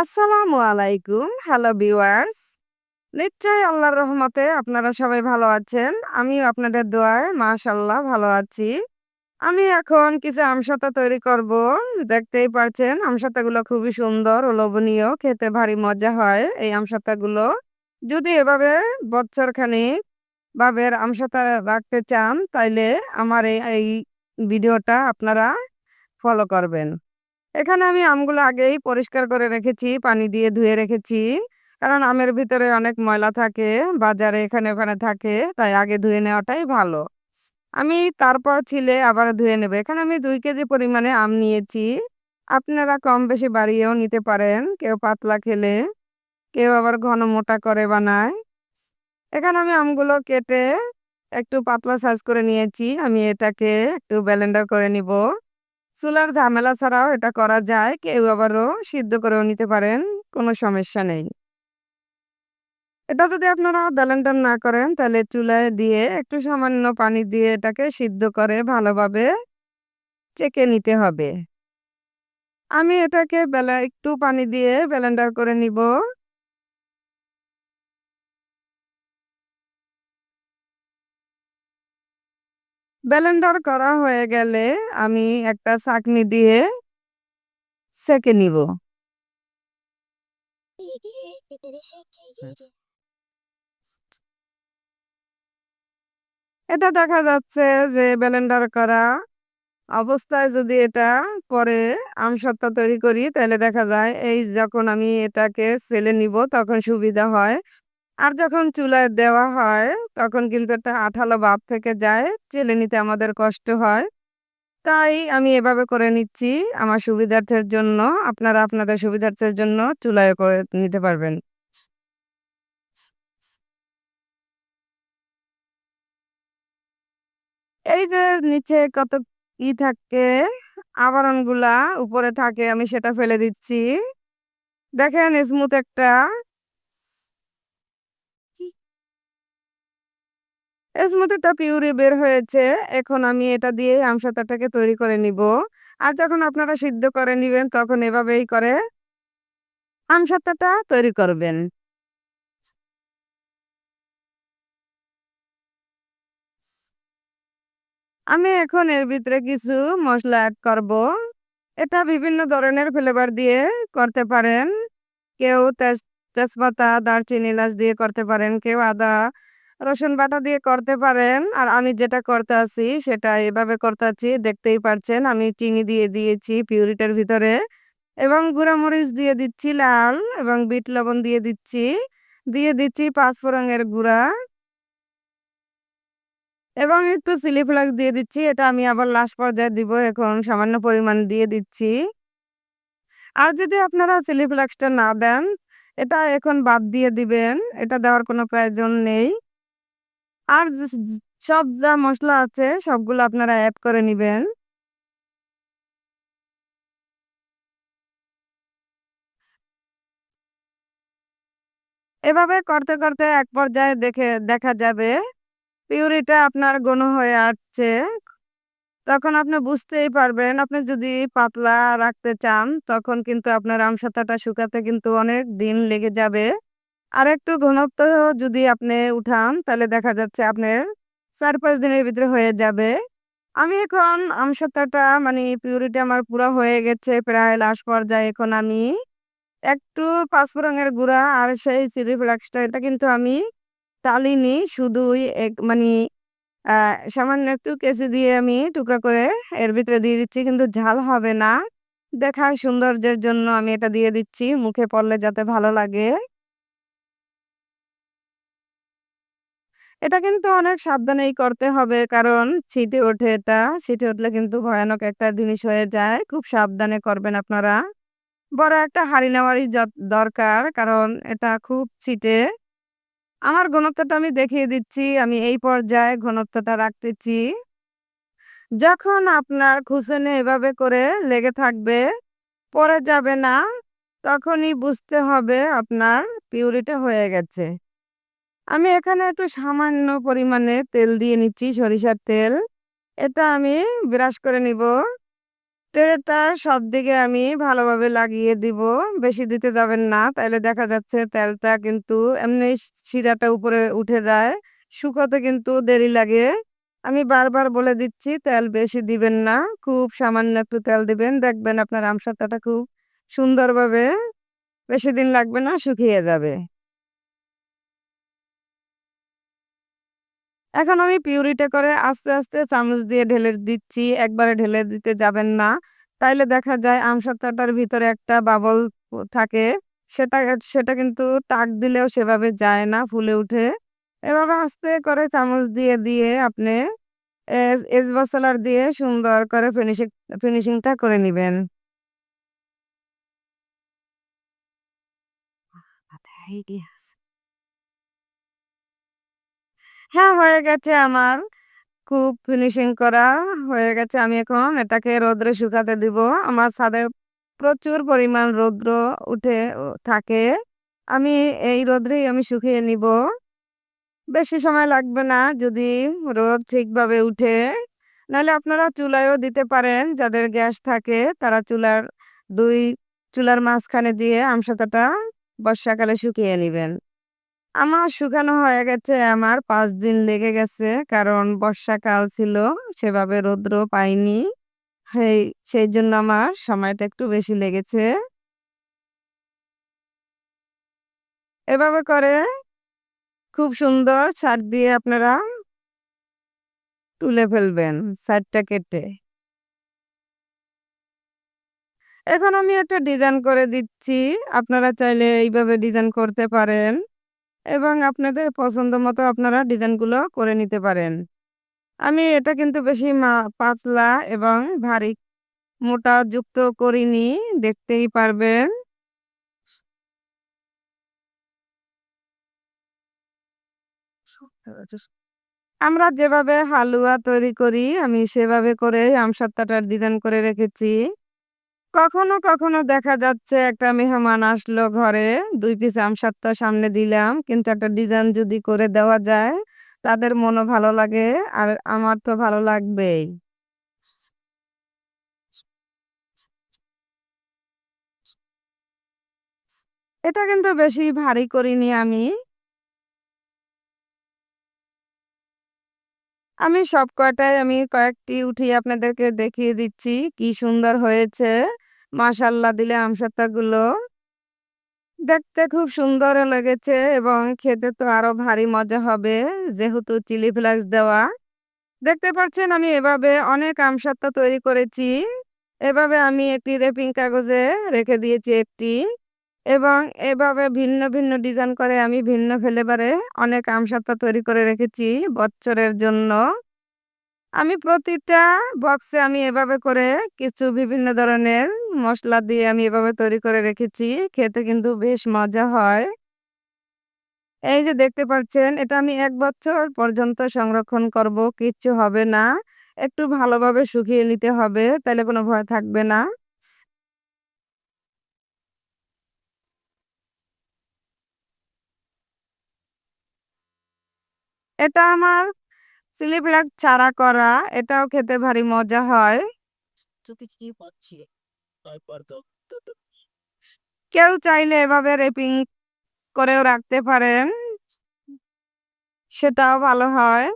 আসসালামু আলাইকুম। Hello viewers নিশ্চয়ই আল্লাহর রহমতে আপনারা সবাই ভালো আছেন। আমিও আপনাদের দোয়ায় মাশাল্লাহ ভালো আছি। আমি এখন কিছু আমসত্ত্ব তৈরি করব। দেখতেই পারছেন আমসত্ত্বগুলো খুবই সুন্দর ও লোভনীয়। খেতে ভারী মজা হয় এই আমসত্ত্বগুলো যদি এভাবে বছরখানিক ভাবের আমসত্ত্ব রাখতে চান, তাইলে আমার এই ভিডিওটা আপনারা ফলো করবেন। এখানে আমি আমগুলো আগেই পরিষ্কার করে রেখেছি, পানি দিয়ে ধুয়ে রেখেছি। কারণ আমের ভিতরে অনেক ময়লা থাকে, বাজারে এখানে ওখানে থাকে, তাই আগে ধুয়ে নেওয়াটাই ভালো। আমি তারপর ছিলে আবার ধুয়ে নেব। এখানে আমি দুই কেজি পরিমাণে আম নিয়েছি। আপনারা কম বেশি বাড়িয়েও নিতে পারেন। কেউ পাতলা খেলে, কেউ আবার ঘন মোটা করে বানায়। এখানে আমি আমগুলো কেটে একটু পাতলা সাইজ করে নিয়েছি। আমি এটাকে একটু ব্লেন্ডার করে নিব। চুলার ঝামেলা ছাড়াও এটা করা যায়। কেউ আবারও সিদ্ধ করেও নিতে পারেন, কোনো সমস্যা নেই। এটা যদি আপনারা ব্লেন্ডার না করেন, তাহলে চুলায় দিয়ে একটু সামান্য পানি দিয়ে এটাকে সিদ্ধ করে ভালোভাবে চেকে নিতে হবে। আমি এটাকে বেলা একটু পানি দিয়ে ব্লেন্ডার করে নিব। ব্লেন্ডার করা হয়ে গেলে আমি একটা ছাঁকনি দিয়ে সেকে নিব। এটা দেখা যাচ্ছে যে ব্লেন্ডার করা অবস্থায় যদি এটা পরে আমসত্ত্ব তৈরি করি, তাহলে দেখা যায় এই যখন আমি এটাকে সেলে নিব, তখন সুবিধা হয় আর যখন চুলায় দেওয়া হয়, তখন কিন্তু একটা আঠালো ভাব থেকে যায়, চেলে নিতে আমাদের কষ্ট হয়। তাই আমি এভাবে করে নিচ্ছি, আমার সুবিধার্থের জন্য, আপনারা আপনাদের সুবিধার্থের জন্য চুলায় করে নিতে পারবেন। এই যে নিচে কত ই থাকে, আবরণগুলা উপরে থাকে, আমি সেটা ফেলে দিচ্ছি। দেখেন স্মুথ একটা স্মুথ পিউরি বের হয়েছে। এখন আমি এটা দিয়ে আমসাতাটাকে তৈরি করে নিব। আর যখন আপনারা সিদ্ধ করে নিবেন, তখন এভাবেই করে আমসাতাটা তৈরি করবেন। আমি এখন এর ভিতরে কিছু মশলা অ্যাড করব। এটা বিভিন্ন ধরনের ফ্লেভার দিয়ে করতে পারেন। কেউ তেজ, তেজপাতা, দারচিনি এলাচ দিয়ে করতে পারেন। কেউ আদা রসুন বাটা দিয়ে করতে পারেন। আর আমি যেটা করতে আছি সেটা এভাবে করতে আছি, দেখতেই পারছেন আমি চিনি দিয়ে দিয়েছি পিউরিটার ভিতরে এবং গুঁড়ামরিচ দিয়ে দিচ্ছি লাল এবং বিট লবণ দিয়ে দিচ্ছি। দিয়ে দিচ্ছি পাঁচফোড়নের গুঁড়া এবং একটু চিলি ফ্লেক্স দিয়ে দিচ্ছি। এটা আমি আবার লাস্ট পর্যায়ে দিব, এখন সামান্য পরিমাণ দিয়ে দিচ্ছি। আর যদি আপনারা চিলি ফ্লেক্সটা না দেন, এটা এখন বাদ দিয়ে দিবেন, এটা দেওয়ার কোনো প্রয়োজন নেই। আর সব যা মশলা আছে, সবগুলো আপনারা অ্যাড করে নেবেন। এভাবে করতে করতে এক পর্যায়ে দেখে, দেখা যাবে পিউরিটা আপনার ঘন হয়ে আসছে। তখন আপনি বুঝতেই পারবেন, আপনি যদি পাতলা রাখতে চান, তখন কিন্তু আপনার আমসাতাটা শুকাতে কিন্তু অনেক দিন লেগে যাবে। আর একটু ঘনত্ব যদি আপনি উঠান, তাহলে দেখা যাচ্ছে আপনার চার পাঁচ দিনের ভিতরে হয়ে যাবে। আমি এখন আমসত্ত্বটা মানে পিউরিটি আমার পুরো হয়ে গেছে প্রায় লাস্ট পর্যায়ে এখন আমি। একটু পাঁচফোড়নের গুঁড়া আর সেই চিলি ফ্লেক্সটা এটা কিন্তু আমি টালিনি শুধুই এক মানে সামান্য একটু কেঁচি দিয়ে আমি টুকরা করে এর ভিতরে দিয়ে দিচ্ছি, কিন্তু ঝাল হবে না। দেখার সৌন্দর্যের জন্য আমি এটা দিয়ে দিচ্ছি, মুখে পড়লে যাতে ভালো লাগে। এটা কিন্তু অনেক সাবধানেই করতে হবে। কারণ ছিটে ওঠে এটা, ছিটে উঠলে কিন্তু ভয়ানক একটা জিনিস হয়ে যায়। খুব সাবধানে করবেন আপনারা। বড় একটা হাঁড়ি নেওয়ারই দরকার, কারণ এটা খুব ছিটে। আমার ঘনত্বটা আমি দেখিয়ে দিচ্ছি, আমি এই পর্যায়ে ঘনত্বটা রাখতেছি। যখন আপনার খুসনে এভাবে করে লেগে থাকবে পরে যাবে না, তখনই বুঝতে হবে আপনার পিউরিটা হয়ে গেছে। আমি এখানে একটু সামান্য পরিমাণে তেল দিয়ে নিচ্ছি, সরিষার তেল। এটা আমি ব্রাশ করে নিব। তেলটা সব দিকে আমি ভালোভাবে লাগিয়ে দিব। বেশি দিতে যাবেন না তাহলে দেখা যাচ্ছে তেলটা কিন্তু এমনি শিরাটা উপরে উঠে যায়। শুকোতে কিন্তু দেরি লাগে। আমি বারবার বলে দিচ্ছি, তেল বেশি দিবেন না। খুব সামান্য একটু তেল দিবেন। দেখবেন আপনার আমসত্ত্বটা খুব সুন্দরভাবে বেশি দিন লাগবে না, শুকিয়ে যাবে। এখন আমি পিউরিটা করে আস্তে আস্তে চামচ দিয়ে ঢেলে দিচ্ছি। একবারে ঢেলে দিতে যাবেন না। তাইলে দেখা যায় আমসত্ত্বটার ভিতরে একটা বাবল থাকে। সেটা সেটা কিন্তু টাক দিলেও সেভাবে যায় না, ফুলে উঠে এভাবে আস্তে করে চামচ দিয়ে দিয়ে আপনি এস মশলার দিয়ে সুন্দর করে ফিনিশিং ফিনিশিংটা করে নেবেন। হয়ে গেছে আমার। খুব ফিনিশিং করা হয়ে গেছে। আমি এখন এটাকে রোদ্রে শুকাতে দিব। আমার ছাদে প্রচুর পরিমাণ রৌদ্র উঠে থাকে। আমি এই রোদ্রেই আমি শুকিয়ে নিব। বেশি সময় লাগবে না যদি রোদ ঠিকভাবে উঠে। নাহলে আপনারা চুলায়ও দিতে পারেন। যাদের গ্যাস থাকে, তারা চুলার দুই, চুলার মাঝখানে দিয়ে আমসাতাটা বর্ষাকালে শুকিয়ে নেবেন। আমার শুকানো হয়ে গেছে, আমার পাঁচ দিন লেগে গেছে। কারণ বর্ষাকাল ছিল, সেভাবে রৌদ্র পাইনি। সেই জন্য আমার সময়টা একটু বেশি লেগেছে। এভাবে করে খুব সুন্দর ছাড় দিয়ে আপনারা তুলে ফেলবেন সাইডটা কেটে। এখন আমি একটা ডিজাইন করে দিচ্ছি। আপনারা চাইলে এইভাবে ডিজাইন করতে পারেন। এবং আপনাদের পছন্দ মতো আপনারা ডিজাইনগুলো করে নিতে পারেন। আমি এটা কিন্তু বেশি পাতলা এবং ভারী, মোটা যুক্ত করিনি, দেখতেই পারবেন। আমরা যেভাবে হালুয়া তৈরি করি, আমি সেভাবে করে আমসত্ত্বটার ডিজাইন করে রেখেছি। কখনো কখনো দেখা যাচ্ছে একটা মেহমান আসলো ঘরে, দুই পিস আমসত্ত্ব সামনে দিলাম, কিন্তু একটা ডিজাইন যদি করে দেওয়া যায়, তাদের মনও ভালো লাগে, আর আমার তো ভালো লাগবেই। এটা কিন্তু বেশি ভারী করিনি আমি। আমি সব কয়টাই আমি কয়েকটি উঠিয়ে আপনাদেরকে দেখিয়ে দিচ্ছি। কি সুন্দর হয়েছে। মাশাল্লাহ দিলে আমসত্ত্বগুলো দেখতে খুব সুন্দর লেগেছে এবং খেতে তো আরও ভারী মজা হবে, যেহেতু চিলি ফ্লেক্স দেওয়া। দেখতে পাচ্ছেন, আমি এভাবে অনেক আমসত্ত্ব তৈরি করেছি। এভাবে আমি একটি রেপিং কাগজে রেখে দিয়েছি একটি। এবং এভাবে ভিন্ন ভিন্ন ডিজাইন করে আমি ভিন্ন ফ্লেভারে অনেক আমসত্ত্ব তৈরি করে রেখেছি বছরের জন্য। আমি প্রতিটা বক্সে আমি এভাবে করে কিছু বিভিন্ন ধরনের মশলা দিয়ে আমি এভাবে তৈরি করে রেখেছি, খেতে কিন্তু বেশ মজা হয়। এই যে দেখতে পাচ্ছেন, এটা আমি এক বছর পর্যন্ত সংরক্ষণ করব, কিচ্ছু হবে না। একটু ভালোভাবে শুকিয়ে নিতে হবে তাহলে কোনো ভয় থাকবে না। এটা আমার চিলি ফ্লেক্স ছাড়া করা এটাও খেতে ভারী মজা হয়। কেউ চাইলে এভাবে রেপিং করেও রাখতে পারেন সেটাও ভালো হয়।